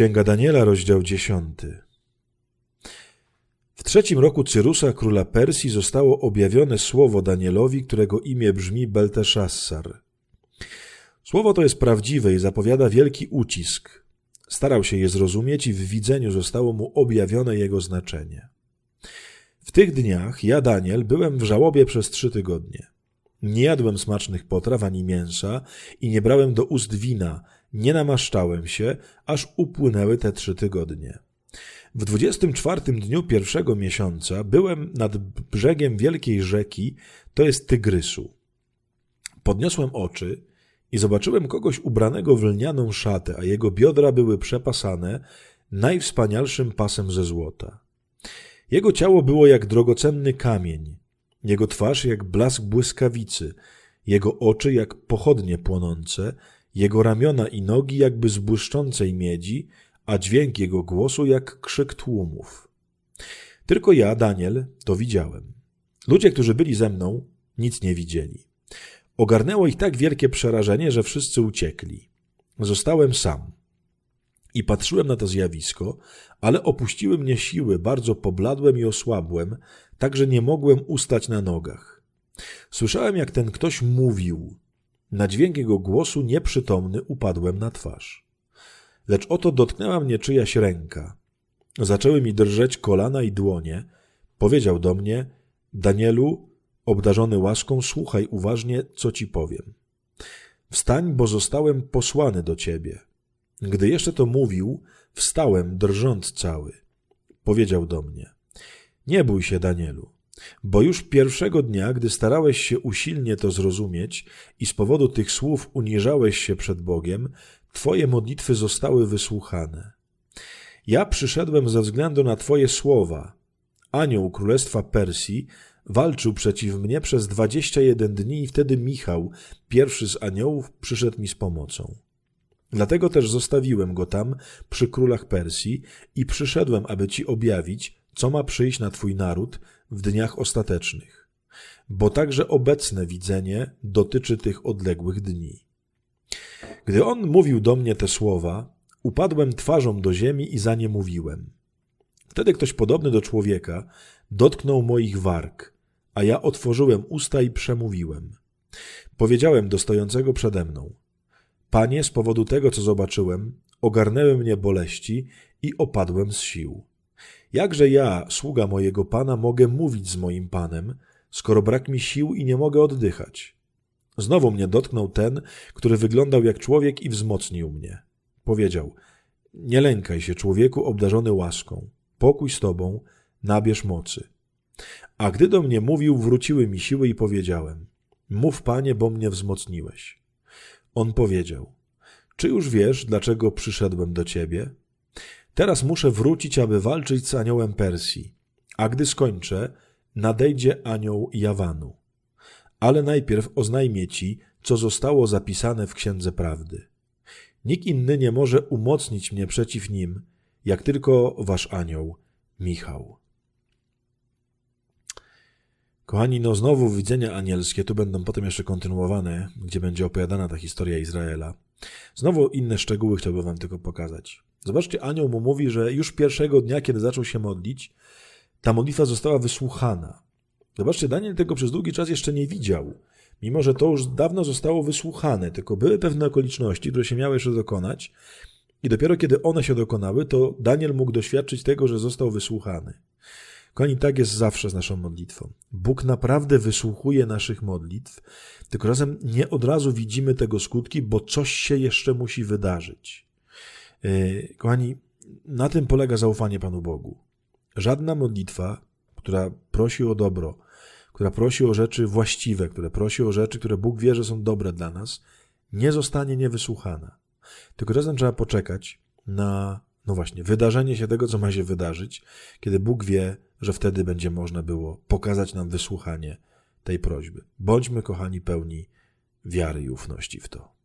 Księga Daniela, rozdział 10. W trzecim roku Cyrusa, króla Persji, zostało objawione słowo Danielowi, którego imię brzmi Belteszassar. Słowo to jest prawdziwe i zapowiada wielki ucisk. Starał się je zrozumieć i w widzeniu zostało mu objawione jego znaczenie. W tych dniach ja, Daniel, byłem w żałobie przez trzy tygodnie. Nie jadłem smacznych potraw ani mięsa i nie brałem do ust wina, nie namaszczałem się, aż upłynęły te trzy tygodnie. W dwudziestym czwartym dniu pierwszego miesiąca byłem nad brzegiem wielkiej rzeki, to jest Tygrysu. Podniosłem oczy i zobaczyłem kogoś ubranego w lnianą szatę, a jego biodra były przepasane najwspanialszym pasem ze złota. Jego ciało było jak drogocenny kamień, jego twarz jak blask błyskawicy, jego oczy jak pochodnie płonące, jego ramiona i nogi jakby z błyszczącej miedzi, a dźwięk jego głosu jak krzyk tłumów. Tylko ja, Daniel, to widziałem. Ludzie, którzy byli ze mną, nic nie widzieli. Ogarnęło ich tak wielkie przerażenie, że wszyscy uciekli. Zostałem sam. I patrzyłem na to zjawisko, ale opuściły mnie siły, bardzo pobladłem i osłabłem, tak że nie mogłem ustać na nogach. Słyszałem, jak ten ktoś mówił. Na dźwięk jego głosu nieprzytomny upadłem na twarz. Lecz oto dotknęła mnie czyjaś ręka. Zaczęły mi drżeć kolana i dłonie. Powiedział do mnie, Danielu, obdarzony łaską, słuchaj uważnie, co ci powiem. Wstań, bo zostałem posłany do ciebie. Gdy jeszcze to mówił, wstałem, drżąc cały. Powiedział do mnie, nie bój się, Danielu, bo już pierwszego dnia, gdy starałeś się usilnie to zrozumieć i z powodu tych słów uniżałeś się przed Bogiem, twoje modlitwy zostały wysłuchane. Ja przyszedłem ze względu na twoje słowa. Anioł Królestwa Persji walczył przeciw mnie przez dwadzieścia jeden dni i wtedy Michał, pierwszy z aniołów, przyszedł mi z pomocą. Dlatego też zostawiłem go tam przy królach Persji i przyszedłem, aby ci objawić, co ma przyjść na twój naród w dniach ostatecznych, bo także obecne widzenie dotyczy tych odległych dni. Gdy on mówił do mnie te słowa, upadłem twarzą do ziemi i za nie mówiłem. Wtedy ktoś podobny do człowieka dotknął moich warg, a ja otworzyłem usta i przemówiłem. Powiedziałem do stojącego przede mną: Panie, z powodu tego, co zobaczyłem, ogarnęły mnie boleści i opadłem z sił. Jakże ja, sługa mojego Pana, mogę mówić z moim Panem, skoro brak mi sił i nie mogę oddychać? Znowu mnie dotknął ten, który wyglądał jak człowiek i wzmocnił mnie. Powiedział, nie lękaj się, człowieku obdarzony łaską. Pokój z tobą, nabierz mocy. A gdy do mnie mówił, wróciły mi siły i powiedziałem, mów Panie, bo mnie wzmocniłeś. On powiedział, czy już wiesz, dlaczego przyszedłem do ciebie? Teraz muszę wrócić, aby walczyć z aniołem Persji, a gdy skończę, nadejdzie anioł Jawanu. Ale najpierw oznajmię ci, co zostało zapisane w Księdze Prawdy. Nikt inny nie może umocnić mnie przeciw nim, jak tylko wasz anioł, Michał. Kochani, no znowu widzenia anielskie, tu będą potem jeszcze kontynuowane, gdzie będzie opowiadana ta historia Izraela. Znowu inne szczegóły chciałbym wam tylko pokazać. Zobaczcie, anioł mu mówi, że już pierwszego dnia, kiedy zaczął się modlić, ta modlitwa została wysłuchana. Zobaczcie, Daniel tego przez długi czas jeszcze nie widział, mimo że to już dawno zostało wysłuchane, tylko były pewne okoliczności, które się miały jeszcze dokonać i dopiero kiedy one się dokonały, to Daniel mógł doświadczyć tego, że został wysłuchany. Kochani, tak jest zawsze z naszą modlitwą. Bóg naprawdę wysłuchuje naszych modlitw, tylko razem nie od razu widzimy tego skutki, bo coś się jeszcze musi wydarzyć. Yy, kochani, na tym polega zaufanie Panu Bogu. Żadna modlitwa, która prosi o dobro, która prosi o rzeczy właściwe, która prosi o rzeczy, które Bóg wie, że są dobre dla nas, nie zostanie niewysłuchana. Tylko razem trzeba poczekać na, no właśnie, wydarzenie się tego, co ma się wydarzyć, kiedy Bóg wie, że wtedy będzie można było pokazać nam wysłuchanie tej prośby. Bądźmy, kochani, pełni wiary i ufności w to.